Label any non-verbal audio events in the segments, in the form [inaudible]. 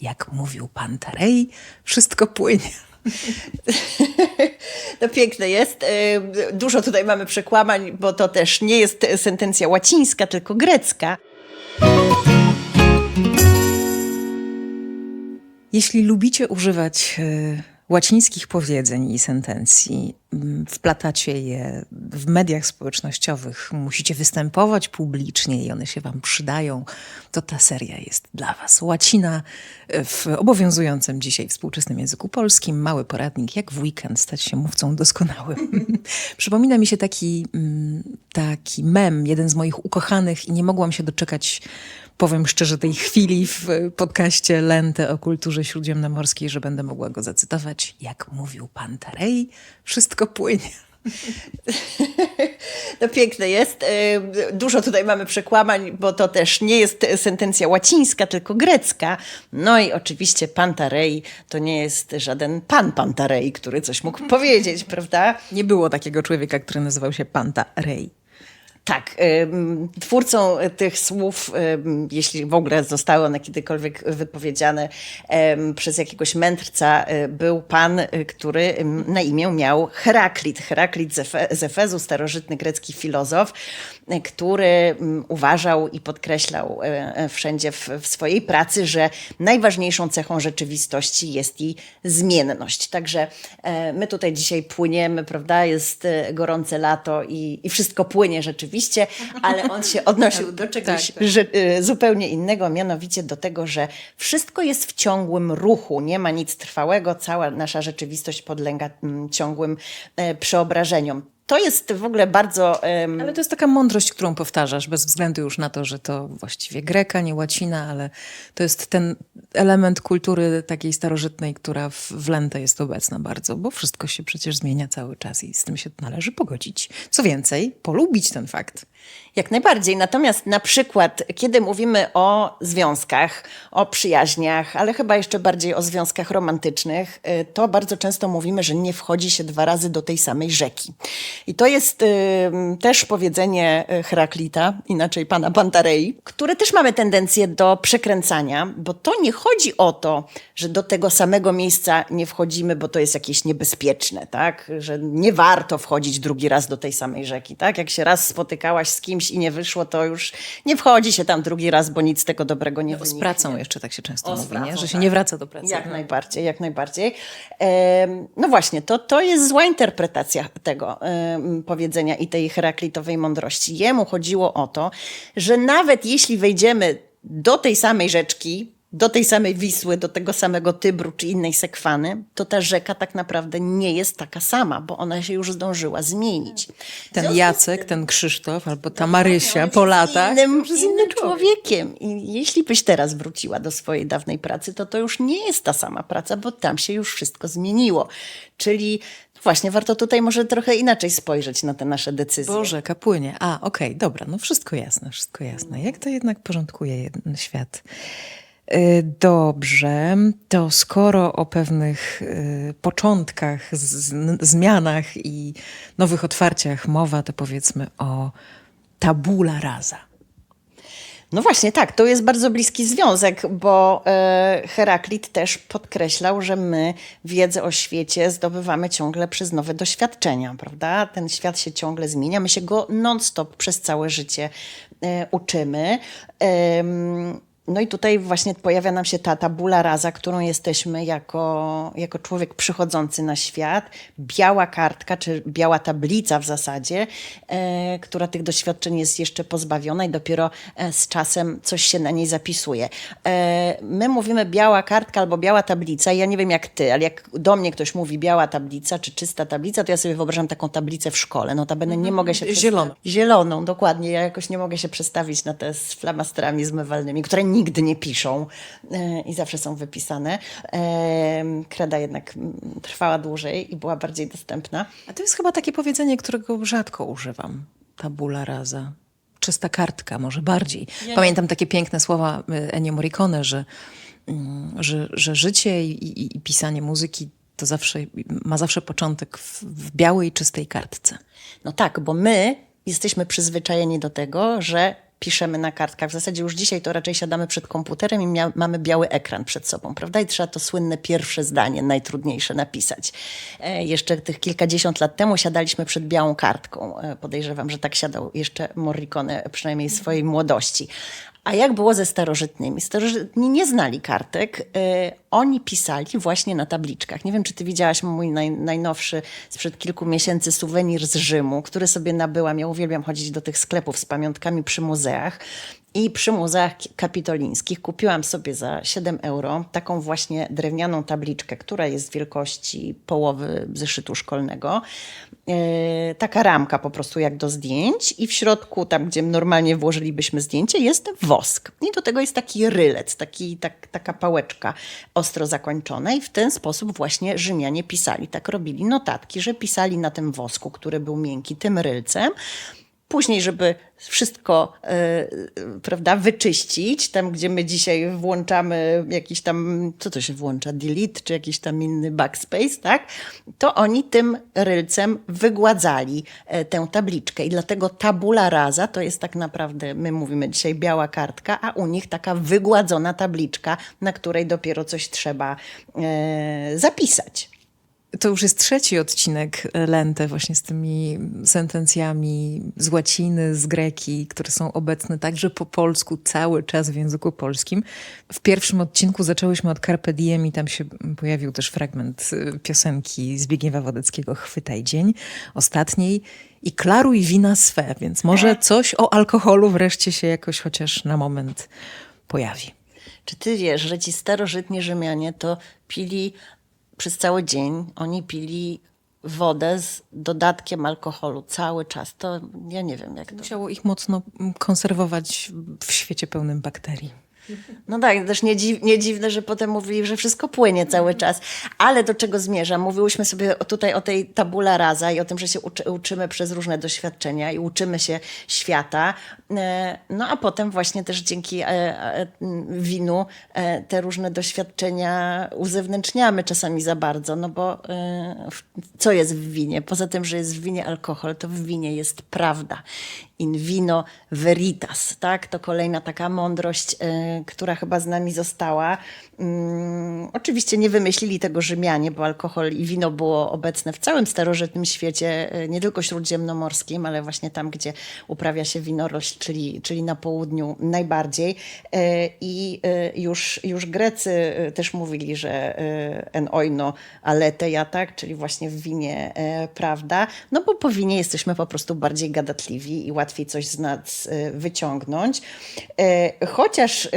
Jak mówił pan Tarej, wszystko płynie. [laughs] To piękne jest. Y, Dużo tutaj mamy przekłamań, bo to też nie jest sentencja łacińska, tylko grecka. Jeśli lubicie używać e, łacińskich powiedzeń i sentencji, m, wplatacie je w mediach społecznościowych, musicie występować publicznie i one się wam przydają, to ta seria jest dla was. Łacina e, w obowiązującym dzisiaj współczesnym języku polskim, mały poradnik, jak w weekend stać się mówcą doskonałym. [laughs] Przypomina mi się taki, mm, taki mem, jeden z moich ukochanych i nie mogłam się doczekać powiem szczerze, tej chwili w podcaście Lente o kulturze śródziemnomorskiej, że będę mogła go zacytować. Jak mówił pan Tarej, wszystko płynie. To [laughs] piękne jest. Y, Dużo tutaj mamy przekłamań, bo to też nie jest sentencja łacińska, tylko grecka. No i oczywiście Pantarei to nie jest żaden pan Pantarei, który coś mógł powiedzieć, prawda? Nie było takiego człowieka, który nazywał się pan Tarej. Tak, twórcą tych słów, jeśli w ogóle zostały one kiedykolwiek wypowiedziane przez jakiegoś mędrca, y, był pan, y, który na imię miał Heraklit. Heraklit z, Efe, z Efezu, starożytny grecki filozof, y, który uważał i podkreślał wszędzie w, swojej pracy, że najważniejszą cechą rzeczywistości jest jej zmienność. Także e, my tutaj dzisiaj płyniemy, prawda? Jest e, gorące lato i, i wszystko płynie rzeczywiście, ale on się odnosił do czegoś Tak, tak. że, e, zupełnie innego, mianowicie do tego, że wszystko jest w ciągłym ruchu, nie ma nic trwałego, cała nasza rzeczywistość podlega mm, ciągłym e, przeobrażeniom. To jest w ogóle bardzo. em, Ale to jest taka mądrość, którą powtarzasz, bez względu już na to, że to właściwie greka, nie łacina, ale to jest ten element kultury takiej starożytnej, która w, w jest obecna bardzo, bo wszystko się przecież zmienia cały czas i z tym się należy pogodzić. Co więcej, polubić ten fakt. Jak najbardziej. Natomiast na przykład, kiedy mówimy o związkach, o przyjaźniach, ale chyba jeszcze bardziej o związkach romantycznych, y, to bardzo często mówimy, że nie wchodzi się dwa razy do tej samej rzeki. I to jest y, też powiedzenie y, Heraklita, inaczej pana Pantarei, które też mamy tendencję do przekręcania, bo to nie chodzi o to, że do tego samego miejsca nie wchodzimy, bo to jest jakieś niebezpieczne, tak? Że nie warto wchodzić drugi raz do tej samej rzeki, tak? Jak się raz spotykałaś z kimś i nie wyszło, to już nie wchodzi się tam drugi raz, bo nic z tego dobrego nie Z wyniknie. pracą jeszcze tak się często O, z mówi, pracą, nie? że się tak. nie wraca do pracy. Jak najbardziej, jak najbardziej. No właśnie, to, to jest zła interpretacja tego powiedzenia i tej heraklitowej mądrości. Jemu chodziło o to, że nawet jeśli wejdziemy do tej samej rzeczki, do tej samej Wisły, do tego samego Tybru czy innej sekwany, to ta rzeka tak naprawdę nie jest taka sama, bo ona się już zdążyła zmienić. Ten Jacek, ten Krzysztof albo ta Marysia po latach. innym, innym inny człowiek. człowiekiem. I jeśli byś teraz wróciła do swojej dawnej pracy, to to już nie jest ta sama praca, bo tam się już wszystko zmieniło. Czyli właśnie warto tutaj może trochę inaczej spojrzeć na te nasze decyzje. Boże, kapłynie. A, okej, dobra, no wszystko jasne, wszystko jasne. Jak to jednak porządkuje świat? Y, Dobrze, to skoro o pewnych y, początkach, zmianach i nowych otwarciach mowa, to powiedzmy o tabula rasa. No właśnie, tak, to jest bardzo bliski związek, bo e, Heraklit też podkreślał, że my wiedzę o świecie zdobywamy ciągle przez nowe doświadczenia, prawda? Ten świat się ciągle zmienia, my się go non-stop przez całe życie e, uczymy. No i tutaj właśnie pojawia nam się ta tabula rasa, którą jesteśmy jako, jako człowiek przychodzący na świat. Biała kartka, czy biała tablica w zasadzie, e, która tych doświadczeń jest jeszcze pozbawiona i dopiero e, z czasem coś się na niej zapisuje. E, my mówimy biała kartka albo biała tablica. Ja nie wiem jak ty, ale jak do mnie ktoś mówi biała tablica czy czysta tablica, to ja sobie wyobrażam taką tablicę w szkole. Notabene nie mogę się Zieloną. Zieloną, dokładnie. Ja jakoś nie mogę się przestawić na te z flamastrami zmywalnymi, które nigdy nie piszą e, i zawsze są wypisane. E, kreda jednak trwała dłużej i była bardziej dostępna. A to jest chyba takie powiedzenie, którego rzadko używam. Tabula rasa. Czysta kartka, może bardziej. Pamiętam takie piękne słowa y, Ennio Morricone, że, mm, że, że życie i, i, i pisanie muzyki to zawsze, ma zawsze początek w, w białej, czystej kartce. No tak, bo my jesteśmy przyzwyczajeni do tego, że piszemy na kartkach. W zasadzie już dzisiaj to raczej siadamy przed komputerem i mamy biały ekran przed sobą, prawda? I trzeba to słynne pierwsze zdanie, najtrudniejsze napisać. E, jeszcze tych kilkadziesiąt lat temu siadaliśmy przed białą kartką. E, podejrzewam, że tak siadał jeszcze Morricone, przynajmniej w swojej młodości. A jak było ze starożytnymi? Starożytni nie znali kartek. E, oni pisali właśnie na tabliczkach. Nie wiem, czy ty widziałaś mój naj, najnowszy sprzed kilku miesięcy suwenir z Rzymu, który sobie nabyłam. Ja uwielbiam chodzić do tych sklepów z pamiątkami przy muzeach. I przy muzeach kapitolińskich kupiłam sobie za 7 euro taką właśnie drewnianą tabliczkę, która jest wielkości połowy zeszytu szkolnego. E, taka ramka po prostu jak do zdjęć i w środku, tam gdzie normalnie włożylibyśmy zdjęcie, jest wosk. I do tego jest taki rylec, taki, tak, taka pałeczka ostro zakończona i w ten sposób właśnie Rzymianie pisali. Tak robili notatki, że pisali na tym wosku, który był miękki, tym rylcem. Później, żeby wszystko e, prawda, wyczyścić, tam gdzie my dzisiaj włączamy jakiś tam, co to się włącza, delete czy jakiś tam inny backspace, tak? To oni tym rylcem wygładzali e, tę tabliczkę i dlatego tabula rasa to jest tak naprawdę, my mówimy dzisiaj biała kartka, a u nich taka wygładzona tabliczka, na której dopiero coś trzeba e, zapisać. To już jest trzeci odcinek Lente właśnie z tymi sentencjami z łaciny, z greki, które są obecne także po polsku cały czas w języku polskim. W pierwszym odcinku zaczęłyśmy od Carpe Diem i tam się pojawił też fragment y, piosenki Zbigniewa Wodeckiego Chwytaj dzień, ostatniej i klaruj wina swe, więc może coś o alkoholu wreszcie się jakoś chociaż na moment pojawi. Czy ty wiesz, że ci starożytni Rzymianie to pili przez cały dzień, oni pili wodę z dodatkiem alkoholu cały czas. To ja nie wiem, jak to. Musiało ich mocno konserwować w świecie pełnym bakterii. No tak, też nie, dziw, nie dziwne, że potem mówili, że wszystko płynie cały czas. Ale do czego zmierzam? Mówiłyśmy sobie tutaj o tej tabula rasa i o tym, że się uczy, uczymy przez różne doświadczenia i uczymy się świata. E, No a potem właśnie też dzięki e, e, winu te różne doświadczenia uzewnętrzniamy czasami za bardzo, no bo co jest w winie? Poza tym, że jest w winie alkohol, to w winie jest prawda. In vino veritas, tak? To kolejna taka mądrość, która chyba z nami została. Mm, oczywiście nie wymyślili tego Rzymianie, bo alkohol i wino było obecne w całym starożytnym świecie, e, nie tylko śródziemnomorskim, ale właśnie tam, gdzie uprawia się winorośl, czyli, czyli na południu najbardziej. E, I e, już, już Grecy też mówili, że en oino aleteja, tak? Czyli właśnie w winie prawda. No bo po winie jesteśmy po prostu bardziej gadatliwi i łatwiej coś z nas wyciągnąć. Chociaż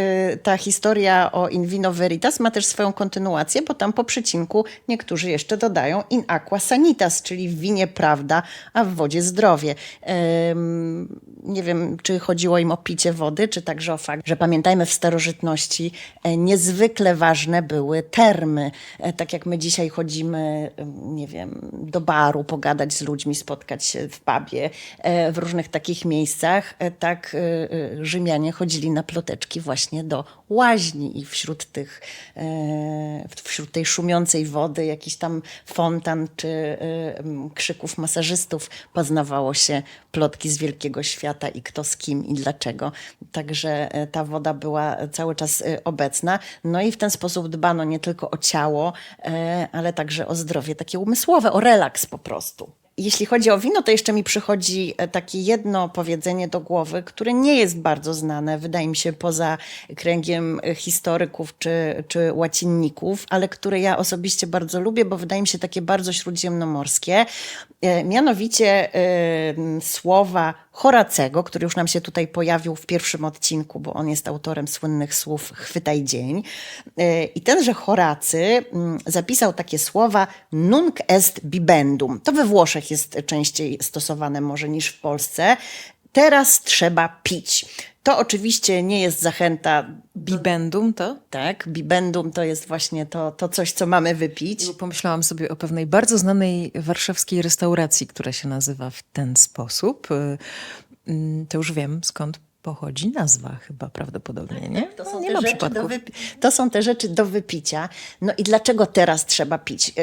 ta historia o in vino veritas ma też swoją kontynuację, bo tam po przecinku niektórzy jeszcze dodają in aqua sanitas, czyli w winie prawda, a w wodzie zdrowie. Nie wiem, czy chodziło im o picie wody, czy także o fakt, że pamiętajmy w starożytności e, niezwykle ważne były termy. E, Tak jak my dzisiaj chodzimy, nie wiem, do baru, pogadać z ludźmi, spotkać się w pubie, e, w różnych takich miejscach, tak e, e, Rzymianie chodzili na ploteczki właśnie do łaźni i wśród tych, e, wśród tej szumiącej wody, jakiś tam fontan czy e, krzyków masażystów poznawało się plotki z wielkiego świata i kto z kim i dlaczego. Także e, ta woda była cały czas obecna. No i w ten sposób dbano nie tylko o ciało, ale także o zdrowie takie umysłowe, o relaks po prostu. Jeśli chodzi o wino, to jeszcze mi przychodzi e, takie jedno powiedzenie do głowy, które nie jest bardzo znane, wydaje mi się, poza kręgiem historyków czy, czy łacinników, ale które ja osobiście bardzo lubię, bo wydaje mi się takie bardzo śródziemnomorskie. E, Mianowicie słowa Horacego, który już nam się tutaj pojawił w pierwszym odcinku, bo on jest autorem słynnych słów Chwytaj dzień. E, I tenże Horacy zapisał takie słowa nunc est bibendum. To we Włoszech jest częściej stosowane może niż w Polsce. Teraz trzeba pić. To oczywiście nie jest zachęta, Bibendum to? tak? Bibendum to jest właśnie to, to coś, co mamy wypić. Pomyślałam sobie o pewnej bardzo znanej warszawskiej restauracji, która się nazywa w ten sposób. Y, mm, To już wiem skąd pochodzi nazwa chyba prawdopodobnie, nie? To No, są, nie te ma rzeczy do przypadków. wypi- to są te rzeczy do wypicia. No i dlaczego teraz trzeba pić?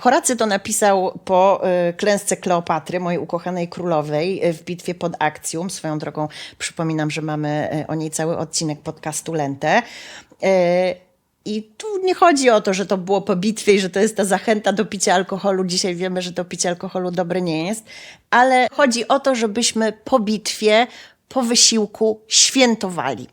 Horacy to napisał po y, klęsce Kleopatry, mojej ukochanej królowej, y, w bitwie pod Akcjum. Swoją drogą przypominam, że mamy y, o niej cały odcinek podcastu Lentę. Y, I tu nie chodzi o to, że to było po bitwie i że to jest ta zachęta do picia alkoholu. Dzisiaj wiemy, że to picie alkoholu dobre nie jest, ale chodzi o to, żebyśmy po bitwie po wysiłku świętowali.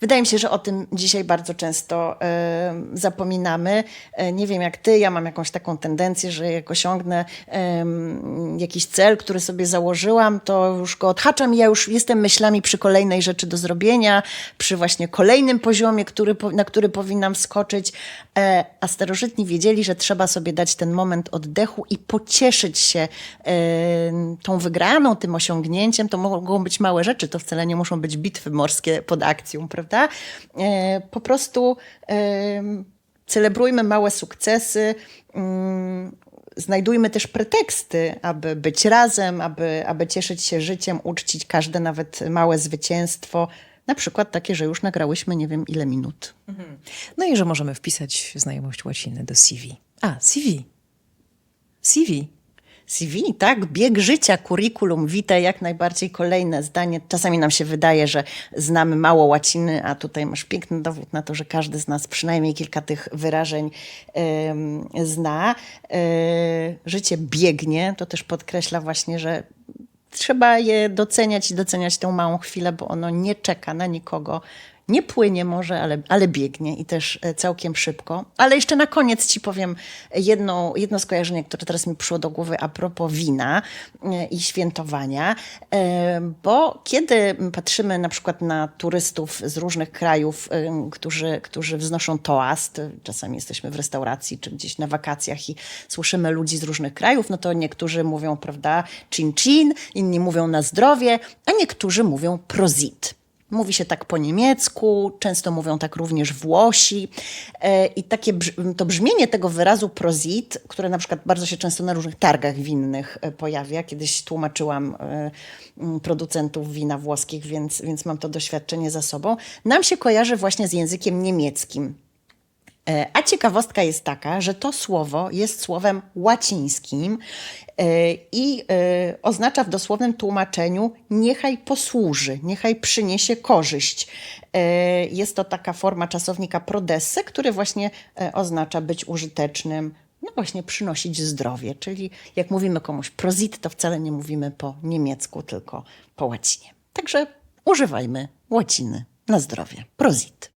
Wydaje mi się, że o tym dzisiaj bardzo często e, zapominamy. E, nie wiem jak ty, ja mam jakąś taką tendencję, że jak osiągnę em, jakiś cel, który sobie założyłam, to już go odhaczam i ja już jestem myślami przy kolejnej rzeczy do zrobienia, przy właśnie kolejnym poziomie, który, na który powinnam skoczyć. E, a starożytni wiedzieli, że trzeba sobie dać ten moment oddechu i pocieszyć się tą wygraną, tym osiągnięciem. To mogą być małe rzeczy, to wcale nie muszą być bitwy morskie pod akcją, prawda? E, po prostu em, celebrujmy małe sukcesy. mm, Znajdujmy też preteksty, aby być razem, aby, aby cieszyć się życiem, uczcić każde nawet małe zwycięstwo. Na przykład takie, że już nagrałyśmy nie wiem ile minut. No i że możemy wpisać znajomość łaciny do CV. A, CV. CV. CV, tak? Bieg życia, curriculum vitae, jak najbardziej kolejne zdanie. Czasami nam się wydaje, że znamy mało łaciny, a tutaj masz piękny dowód na to, że każdy z nas przynajmniej kilka tych wyrażeń em, zna. E, życie biegnie, to też podkreśla właśnie, że trzeba je doceniać i doceniać tę małą chwilę, bo ono nie czeka na nikogo. Nie płynie może, ale, ale biegnie i też e, całkiem szybko. Ale jeszcze na koniec ci powiem jedno, jedno skojarzenie, które teraz mi przyszło do głowy a propos wina e, i świętowania. E, Bo kiedy patrzymy na przykład na turystów z różnych krajów, którzy, którzy wznoszą toast, czasami jesteśmy w restauracji czy gdzieś na wakacjach i słyszymy ludzi z różnych krajów, no to niektórzy mówią, prawda, cin cin, inni mówią na zdrowie, a niektórzy mówią prozit. Mówi się tak po niemiecku, często mówią tak również Włosi. E, I takie to brzmienie tego wyrazu prozit, które na przykład bardzo się często na różnych targach winnych e, pojawia. Kiedyś tłumaczyłam e, producentów wina włoskich, więc, więc mam to doświadczenie za sobą. Nam się kojarzy właśnie z językiem niemieckim. E, A ciekawostka jest taka, że to słowo jest słowem łacińskim e, i e, oznacza w dosłownym tłumaczeniu niechaj posłuży, niechaj przyniesie korzyść. Jest to taka forma czasownika prodesse, który właśnie oznacza być użytecznym, no właśnie przynosić zdrowie. Czyli jak mówimy komuś prozit, to wcale nie mówimy po niemiecku, tylko po łacinie. Także używajmy łaciny na zdrowie. Prozit.